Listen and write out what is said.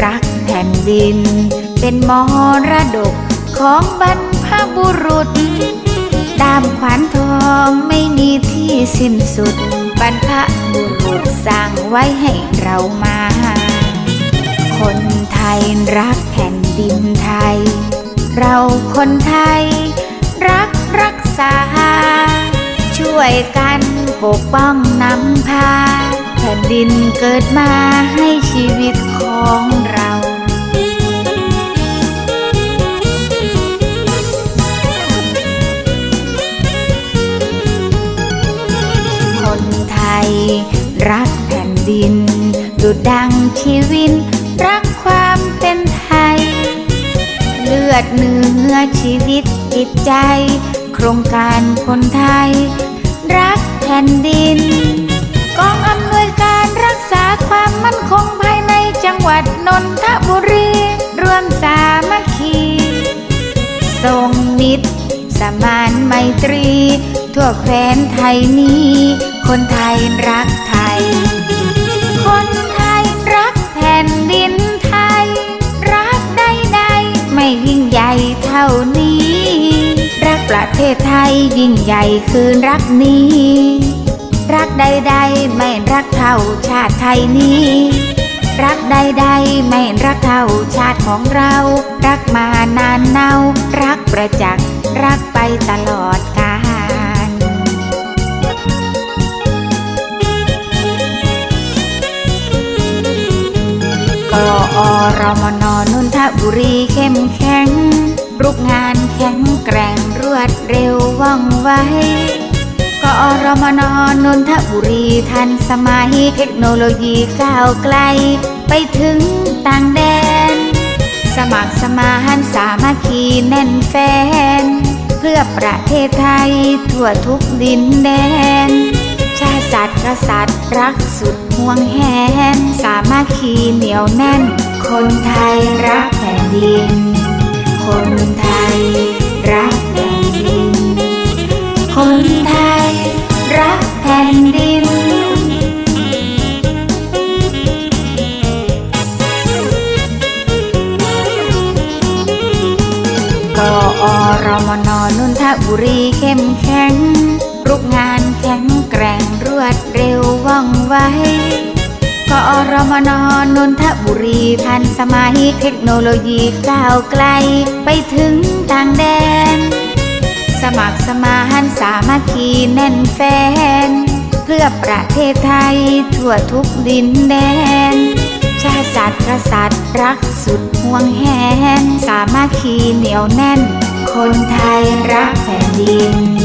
รักแผ่นดิน เป็นมรดกของบรรพบุรุษดามขวานทองไม่มีที่สิ้นสุด บรรพบุรุษสร้างไว้ให้เรามา คนไทยรักแผ่นดินไทย เราคนไทย รักรักษา ช่วยกันปกป้องนำพา แผ่นดินเกิดมาให้ชีวิต ของเราคนไทย รักแผ่นดินดุดดังชีวิน รักความเป็นไทย เลือดเนื้อชีวิตจิตใจ โครงการคนไทย นทบุรีรวมสามัคคีทรงมิตร สมานไมตรี ทั่วแคว้นไทยนี้ คนไทยรักไทย คนไทยรักแผ่นดินไทย รักใดๆไม่ยิ่งใหญ่เท่านี้ รักประเทศไทยยิ่งใหญ่คือรักนี้ รักใดๆไม่รักเท่าชาติไทยนี้ รักใดๆไม่รักเท่าชาติของเรา รักมานานเนารักประจักษ์รักไปตลอดกาลกอรมนนนทบุรีเข้มแข็งรุกงานแข็งแกร่งรวดเร็วว่องไว รมนนนทบุรีทันสมัยเทคโนโลยีก้าวไกล ไปถึงต่างแดน สมัครสมานสามัคคีแน่นแฟน เพื่อประเทศไทยทั่วทุกดินแดน ชาติศาสตร์กษัตริย์รักสุดห่วงแหน สามัคคีเหนียวแน่น คนไทยรักแผ่นดิน คนไทย อรมนนนทบุรีเข้มแข็งรุกงานแข็งแกร่งรวดเร็วว่องไวกอรมนนนทบุรีทันสมัยเทคโนโลยีก้าวไกลไปถึงต่างแดน สมัครสมานสามัคคีแน่นแฟน เพื่อประเทศไทยทั่วทุกดินแดน ชาติศาสตร์กษัตริย์รักสุดห่วงแหน สามัคคีเหนียวแน่น คนไทยรักแผ่นดิน